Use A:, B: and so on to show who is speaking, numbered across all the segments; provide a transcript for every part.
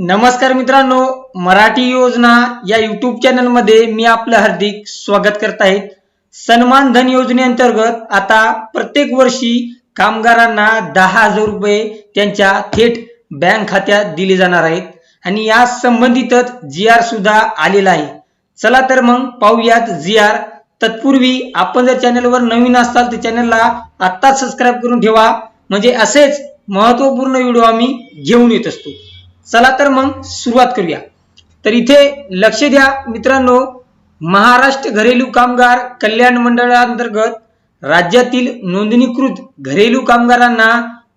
A: नमस्कार मित्रांनो मराठी योजना या युट्यूब चॅनलमध्ये मी आपलं हार्दिक स्वागत करत आहे. सन्मान धन योजनेअंतर्गत आता प्रत्येक वर्षी कामगारांना दहा हजार रुपये त्यांच्या थेट बँक खात्यात दिले जाणार आहेत. आणि या संबंधितच जी आर सुद्धा आलेला आहे. चला तर मग पाहूयात जी आर तत्पूर्वी आपण जर चॅनलवर नवीन असाल तर चॅनलला आत्ताच सबस्क्राईब करून ठेवा. म्हणजे असेच महत्त्वपूर्ण व्हिडिओ आम्ही घेऊन येत असतो. चला तर मग सुरुवात करूया. तर इथे लक्ष द्या मित्रांनो महाराष्ट्र घरेलू कामगार कल्याण मंडळाअंतर्गत राज्यातील नोंदणीकृत घरेलू कामगारांना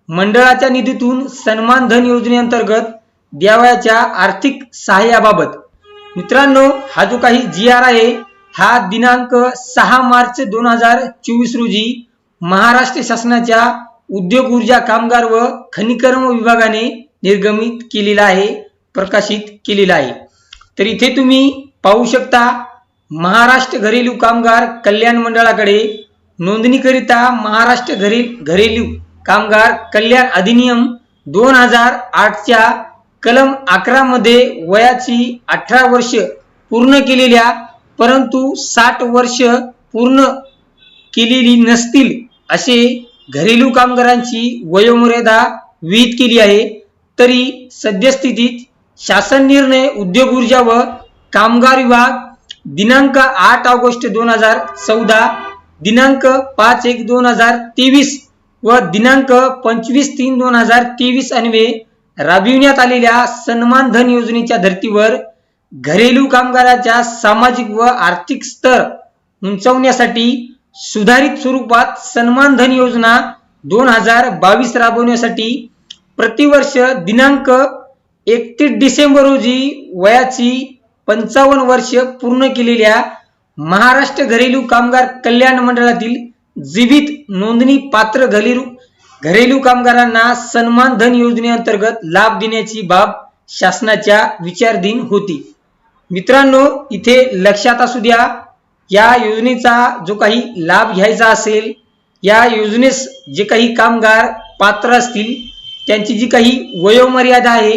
A: मंडळाच्या निधीतून सन्मान धन योजनेअंतर्गत द्यावयाच्या आर्थिक सहाय्याबाबत. मित्रांनो हा जो काही जी आर आहे हा दिनांक सहा मार्च दोन हजार चोवीस रोजी महाराष्ट्र शासनाच्या उद्योग ऊर्जा कामगार व खनिकर्म विभागाने निर्गमित केलेला आहे प्रकाशित केलेला आहे. तर इथे तुम्ही पाहू शकता महाराष्ट्र घरेलू कामगार कल्याण मंडळाकडे नोंदणीकरिता महाराष्ट्र घरे घरेलू कामगार कल्याण अधिनियम दोन हजार आठच्या कलम अकरामध्ये वयाची अठरा वर्ष पूर्ण केलेल्या परंतु साठ वर्ष पूर्ण केलेली नसतील असे घरेलू कामगारांची वयोमर्यादा विहित केली आहे. तरी सद्यस्थितीत शासन निर्णय उद्योग ऊर्जा व कामगार विभाग दिनांक आठ ऑगस्ट दोन हजार चौदा दिनांक पाच एक दोन हजार तेवीस व दिनांक पंचवीस तीन दोन हजार तेवीस अन्वे राबविण्यात आलेल्या सन्मान धन योजनेच्या धर्तीवर घरेलू कामगाराच्या सामाजिक व आर्थिक स्तर उंचवण्यासाठी सुधारित स्वरूपात सन्मान धन योजना दोन हजार बावीस राबवण्यासाठी प्रतिवर्ष दिनांक एकतीस डिसेंबर रोजी वयाची पंचावन्न वर्ष पूर्ण केलेल्या महाराष्ट्र घरेलू कामगार कल्याण मंडळातील जीवित नोंदणी पात्र घरेलू घरेलू कामगारांना सन्मान धन योजनेअंतर्गत लाभ देण्याची बाब शासनाच्या विचारधीन होती. मित्रांनो इथे लक्षात असू द्या या योजनेचा जो काही लाभ घ्यायचा असेल या योजनेस जे काही कामगार पात्र असतील त्यांची जी काही वयोमर्यादा आहे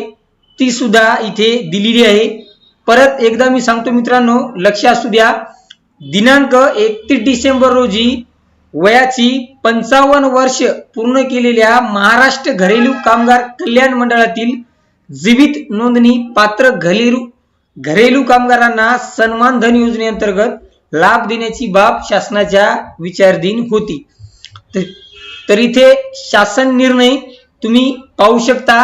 A: ती सुद्धा इथे दिलेली आहे. परत एकदा मी सांगतो मित्रांनो लक्ष असू द्या. दिनांक एकतीस डिसेंबर रोजी वयाची पंचावन्न वर्ष पूर्ण केलेल्या महाराष्ट्र घरेलू कामगार कल्याण मंडळातील जीवित नोंदणी पात्र घरेलू घरेलू कामगारांना सन्मान धन योजनेअंतर्गत लाभ देण्याची बाब शासनाच्या विचारधीन होती. तर- तर इथे शासन निर्णय तुम्ही पाहू शकता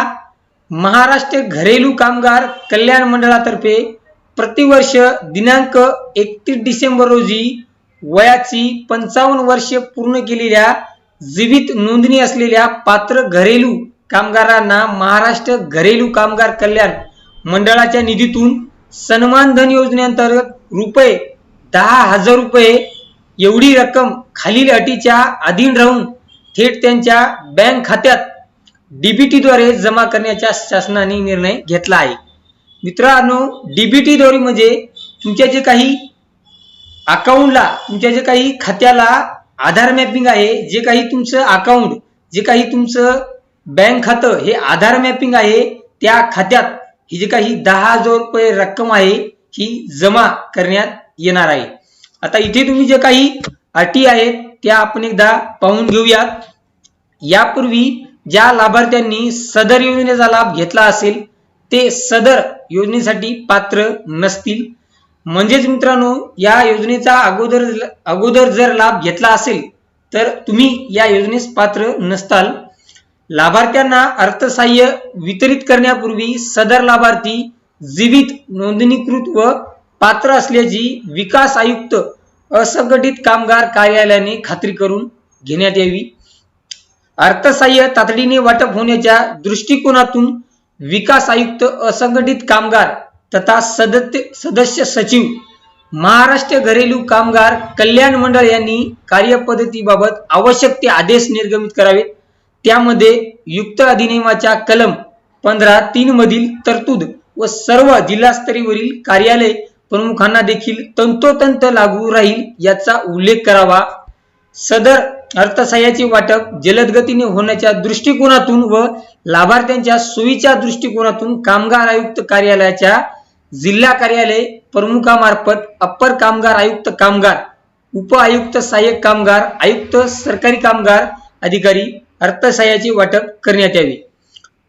A: महाराष्ट्र घरेलू कामगार कल्याण मंडळातर्फे प्रतिवर्ष दिनांक एकतीस डिसेंबर रोजी वयाची पंचावन्न वर्ष पूर्ण केलेल्या जीवित नोंदणी असलेल्या पात्र घरेलू कामगारांना महाराष्ट्र घरेलू कामगार कल्याण मंडळाच्या निधीतून सन्मान धन योजनेअंतर्गत रुपये दहा हजार रुपये एवढी रक्कम खालील अटीच्या अधीन राहून थेट त्यांच्या बँक खात्यात डीबीटी द्वारे जमा करण्याचा शासनाने निर्णय घेतला आहे. मित्रांनो डीबीटी द्वारे म्हणजे तुमच्या जे काही अकाउंटला तुमच्या जे काही खात्याला आधार मॅपिंग आहे जे काही तुमचं अकाउंट जे काही तुमचं बँक खातं हे आधार मॅपिंग आहे त्या खात्यात ही जी काही दहा हजार रुपये रक्कम आहे ही जमा करण्यात येणार आहे. आता इथे तुम्ही जे काही अटी आहेत त्या आपण एकदा पाहून घेऊयात. यापूर्वी ज्या लाभार्थ्यांनी सदर योजनेचा लाभ घेतला असेल ते सदर योजनेसाठी पात्र नसतील. म्हणजेच मित्रांनो या योजनेचा अगोदर अगोदर जर लाभ घेतला असेल तर तुम्ही या योजनेस पात्र नसताल. लाभार्थ्यांना अर्थसहाय्य वितरित करण्यापूर्वी सदर लाभार्थी जीवित नोंदणीकृत व पात्र असल्याची विकास आयुक्त असंघटित कामगार कार्यालयाने खात्री करून घेण्यात यावी. अर्थसहाय्य तातडीने वाटप होण्याच्या दृष्टिकोनातून विकास आयुक्त असंघटित कामगार तथा सदस्य सदस्य सचिव महाराष्ट्र घरेलू कामगार कल्याण मंडळ यांनी कार्यपद्धतीबाबत आवश्यक ते आदेश निर्गमित करावेत. त्यामध्ये युक्त अधिनियमाच्या कलम पंधरा तीन मधील तरतूद व सर्व जिल्हास्तरीवरील कार्यालय प्रमुखांना देखील तंतोतंत लागू राहील याचा उल्लेख करावा. सदर अर्थसहाय्याचे वाटप जलद गतीने होण्याच्या दृष्टिकोनातून व लाभार्थ्यांच्या सोयीच्या दृष्टिकोनातून कामगार आयुक्त कार्यालयाच्या जिल्हा कार्यालय प्रमुखामार्फत अप्पर कामगार आयुक्त कामगार उप आयुक्त सहाय्यक कामगार आयुक्त सरकारी कामगार अधिकारी अर्थसहाय्याचे वाटप करण्यात यावे.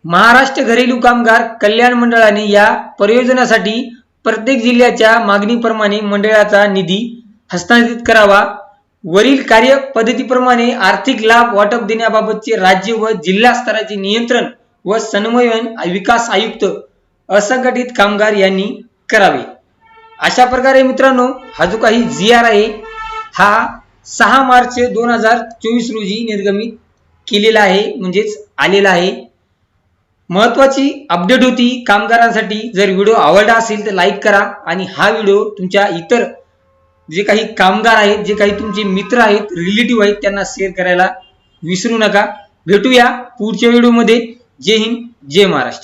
A: महाराष्ट्र घरेलू कामगार कल्याण मंडळाने या परियोजनासाठी प्रत्येक जिल्ह्याच्या मागणीप्रमाणे मंडळाचा निधी हस्तांतरित करावा. वरील कार्य पद्धतीप्रमाणे आर्थिक लाभ वाटप देण्याबाबतचे राज्य व जिल्हा स्तराचे नियंत्रण व समन्वयन विकास आयुक्त असंघटित कामगार यांनी करावे. अशा प्रकारे मित्रांनो हा जो काही जी आर आहे हा सहा मार्च दोन हजार चोवीस रोजी निर्गमित केलेला आहे म्हणजेच आलेला आहे. महत्वाची अपडेट होती कामगारांसाठी. जर व्हिडिओ आवडला असेल तर लाईक करा आणि हा व्हिडिओ तुमच्या इतर जे काही कामगार आहेत जे काही तुमचे मित्र आहेत रिलेटिव्ह आहेत त्यांना शेअर करायला विसरू नका. भेटूया पुढच्या व्हिडिओमध्ये जय हिंद जय महाराष्ट्र.